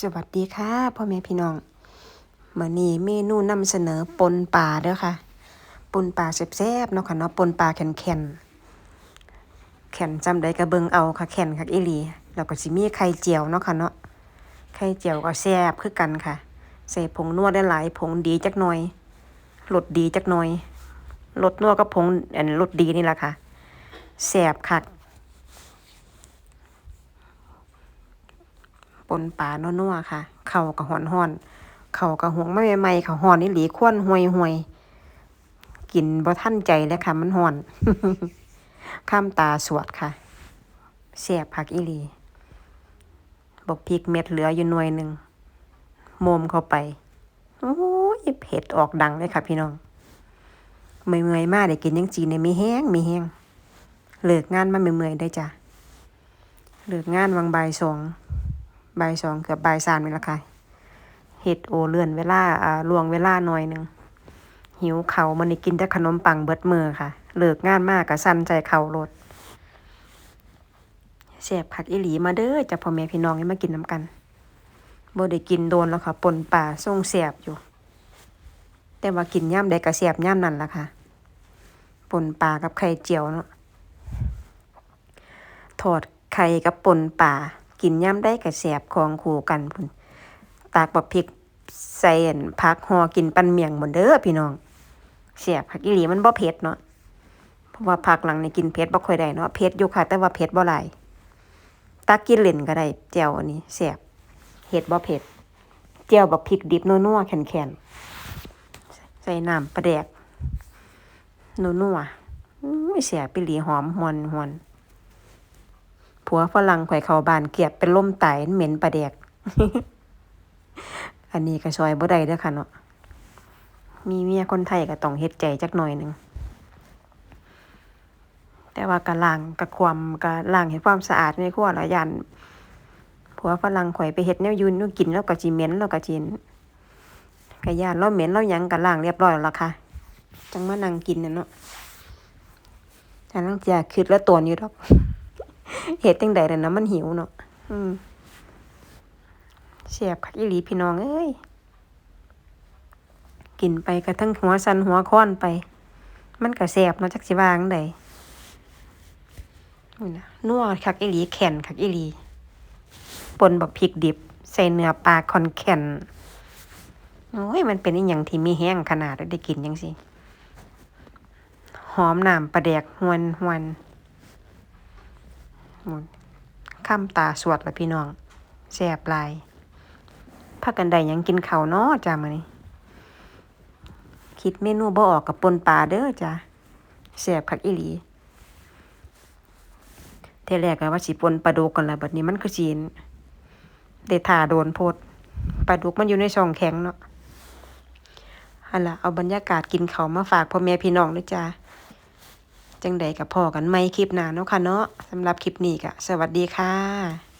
สวัสดีค่ะพ่อแม่พี่น้องมื้อนี้เมนูนำเสนอปนปลาเด้อค่ะ ปนปลาแซ่บๆเนาะค่ะเนาะปนปลาแข็งๆแข็งจำได้ก็เบิงเอาค่ะแข็งคักอีหลีแล้วก็สิมีไข่เจียวเนาะค่ะเนาะไข่เจียวก็แซ่บคือกันค่ะ ใส่ผงนัวได้หลายผงดีจักหน่อยรสดีจักหน่อยรสนัวกับผงอันรสดีนี่แหละค่ะแซ่บคัก นปลานัวๆค่ะ เข่ากับหอนหอน เข่ากับหวงไม่ใหม่ๆเขาหอนนี่หลีควนห่วยห่วยกินบ่ทันใจเลยค่ะ มันหอน ข้ามตาสวดค่ะแซ่บผักอีลีบกพริกเม็ดเหลืออยู่หน่วยหนึ่งโมมเข้าไปโอ้ยเผ็ดออกดังเลยค่ะ พี่น้องเมื่อยๆมากได้กินยังจีนเนี่ยมีแห้งมีแห้งเลิกงานมาเมื่อยๆได้จ้ะเลิกงานวังบายสอง บ่ายสองเกือบบ่ายสามนี่ละค่ะเฮ็ดโอเลื่อนเวลาอ่าล่วงเวลาหน่อยหนึ่งหิวเขามันนี่กินแต่ขนมปังเบิดมือค่ะ เลิกงานมากก็สั่นใจเข่ารถแซ่บผักอีหลีมาเด้อจากพ่อแม่พี่น้องให้มากินน้ำกันบ่ได้กินโดนแล้วค่ะปนป่าส่งแซ่บอยู่ แต่ว่ากินย่ำใดก็แซ่บย่ำนั่นละค่ะปนปลากับไข่เจียวเนาะทอดไข่กับปนป่า กินย่ำได้กับแสบของคู่กันพุ่นตากบักพริกใส่อันผักหอกินปันเมียงหมดเด้อพี่น้องแสบผักอีหลีมันบ่เผ็ดเนาะเพราะว่าผักหลังนี่กินเผ็ดบ่ค่อยได้เนาะเผ็ดอยู่ค่ะ แต่ว่าเผ็ดบ่หลายตักกินเล่นก็ได้แจ่วอันนี้แสบเห็ดบ่เผ็ดแจ่วบักพริกดิบนัวๆแข็งๆใส่น้ำปลาแดกนัวๆอื้อแสบไปหลีหอมหวนหวน ผัวฝรั่งข่อยเขาบานเกลียดเป็นล่มตายเหม็นปลาแดก อันนี้ก็ซอยบ่ได้เด้อค่ะเนาะ มีเมียคนไทยก็ต้องเฮ็ดใจจักหน่อยหนึ่ง แต่ว่าก็ล้างก็ความก็ล้างเฮ็ดความสะอาดในครัวแล้วยันผัวฝรั่งข่อยไปเฮ็ดแนวยืนนูกินแล้วก็สิเหม็นแล้วก็สิก็ย่านเราเหม็นเราหยังก็ล้างเรียบร้อยแล้วค่ะ จังมานั่งกินน่ะเนาะแต่ลังเทียคิดแล้วตวนอยู่ดอก เฮ็ดจังใดล่ะนะมันหิวเนาะอืมแซ่บคักอีหลีพี่น้องเอ้ยกินไปกระทั่งหัวสันหัวค้อนไป มันก็แซ่บเนาะจักสิวางใดนี่นะนัวคักอีหลีแข็นคักอีหลีปนบักพริกดิบ ใส่เนื้อปลาคอนแข็นโอ้ยมันเป็นอีหยังที่มีแห้งขนาดได้กินจังซี่หอมน้ำปลาแดกหวนหวน หมุนข้ามตาสวดละพี่น้องแซ่บลายพากันใดยังกินข้าวนาะจ้ามื้อนี้ คิดเมนูบ่ออกกับปนปลาเด้อจ้าแซ่บคักอีหลีเทแรกก็ว่าสิปนปลาดุกกันละบัดนี้มันคือสิได้ท่าโดนโพดปลาดุกมันอยู่ในช่องแข็งเนาะหั่นละเอาบรรยากาศกินข้าวมาฝากพ่อแม่พี่น้องด้อจ้า จังใดกับพ่อกันไม่คลิปหน้าเนาะค่ะเนาะสำหรับคลิปนี้ก็สวัสดีค่ะ